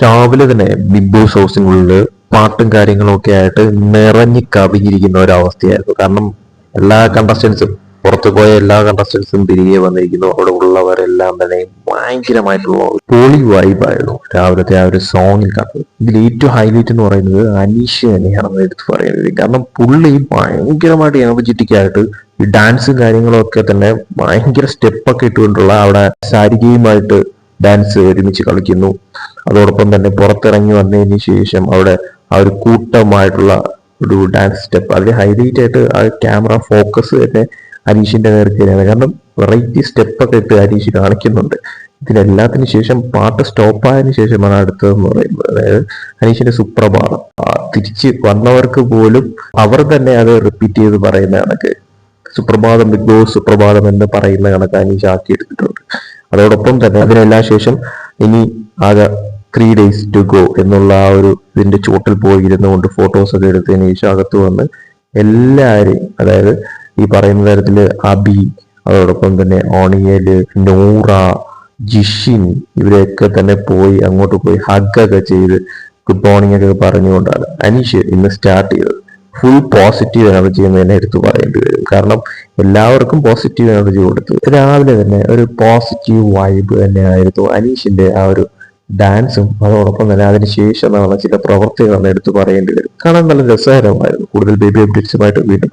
രാവിലെ തന്നെ big boss ഹൗസിനുള്ളിൽ പാട്ടും കാര്യങ്ങളും ഒക്കെ ആയിട്ട് നിറഞ്ഞു കവിഞ്ഞിരിക്കുന്ന ഒരവസ്ഥയായിരുന്നു. കാരണം എല്ലാ കണ്ടസ്റ്റൻസും പുറത്തു പോയ എല്ലാ കണ്ടസ്റ്റൻസും തിരികെ വന്നിരിക്കുന്നു. അവിടെ ഉള്ളവരെല്ലാം തന്നെ ഭയങ്കരമായിട്ടുള്ള പോളി വൈബായിരുന്നു രാവിലത്തെ ആ ഒരു സോങ്ങിൽ കണ്ടത് ഇതിൽ ഏറ്റവും ഹൈലൈറ്റ് എന്ന് പറയുന്നത് അനീഷ് തന്നെയാണെന്ന് എടുത്ത് പറയുന്നത്. കാരണം പുള്ളി ഭയങ്കരമായിട്ട് എനർജറ്റിക് ആയിട്ട് ഈ ഡാൻസും കാര്യങ്ങളും ഒക്കെ തന്നെ ഭയങ്കര സ്റ്റെപ്പൊക്കെ ഇട്ടുകൊണ്ടുള്ള അവിടെ ശാരീരികമായിട്ട് ഡാൻസ് ഒരുമിച്ച് കളിക്കുന്നു. അതോടൊപ്പം തന്നെ പുറത്തിറങ്ങി വന്നതിന് ശേഷം അവിടെ ആ ഒരു കൂട്ടമായിട്ടുള്ള ഒരു ഡാൻസ് സ്റ്റെപ്പ് അതിൽ ഹൈലൈറ്റ് ആയിട്ട് ആ ക്യാമറ ഫോക്കസ് തന്നെ അനീഷിന്റെ തന്നെയാണ് കാരണം വെറൈറ്റി സ്റ്റെപ്പൊക്കെ ഇട്ട് അനീഷ് കാണിക്കുന്നുണ്ട്. ഇതിനെല്ലാത്തിന് ശേഷം പാട്ട് സ്റ്റോപ്പ് ആയതിനു ശേഷമാണ് അടുത്തതെന്ന് പറയുന്നത്. അതായത് അനീഷിന്റെ സുപ്രഭാതം. തിരിച്ച് വന്നവർക്ക് പോലും അവർ തന്നെ അത് റിപ്പീറ്റ് ചെയ്ത് പറയുന്ന കണക്ക്. സുപ്രഭാതം ബിഗ് ബോസ് സുപ്രഭാതം എന്ന് പറയുന്ന കണക്ക് അനീഷ് ആക്കി എടുത്തിട്ടുണ്ട് അതോടൊപ്പം തന്നെ അതിനെല്ലാം ശേഷം ഇനി ആകെ ത്രീ ഡേയ്സ് ടു ഗോ എന്നുള്ള ആ ഒരു ഇതിന്റെ ചുവട്ടിൽ പോയി ഇരുന്നുകൊണ്ട് ഫോട്ടോസ് ഒക്കെ എടുത്തതിന് ശേഷം അകത്ത് വന്ന് എല്ലാവരെയും അതായത് ഈ പറയുന്ന തരത്തിൽ അബി അതോടൊപ്പം തന്നെ ഓണിയൽ നൂറ ജിഷിൻ ഇവരെയൊക്കെ തന്നെ പോയി അങ്ങോട്ട് പോയി ഹഗ് ഒക്കെ ചെയ്ത് ഗുഡ് മോർണിംഗ് ഒക്കെ പറഞ്ഞുകൊണ്ടാണ് അനീഷ് ഇന്ന് സ്റ്റാർട്ട് ചെയ്തത്. ഫുൾ പോസിറ്റീവ് എനർജി എന്ന് തന്നെ എടുത്തു പറയേണ്ടി വരും. കാരണം എല്ലാവർക്കും പോസിറ്റീവ് എനർജി കൊടുത്തു. രാവിലെ തന്നെ ഒരു പോസിറ്റീവ് വൈബ് തന്നെയായിരുന്നു അനീഷിന്റെ ആ ഒരു ഡാൻസും അതോടൊപ്പം തന്നെ അതിനുശേഷം നടന്ന ചില പ്രവർത്തികളെന്ന് എടുത്തു പറയേണ്ടി വരും. കാണാൻ നല്ല രസകരമായിരുന്നു. കൂടുതൽ ബേബി അപ്ഡേറ്റ്സുമായിട്ട് വീണ്ടും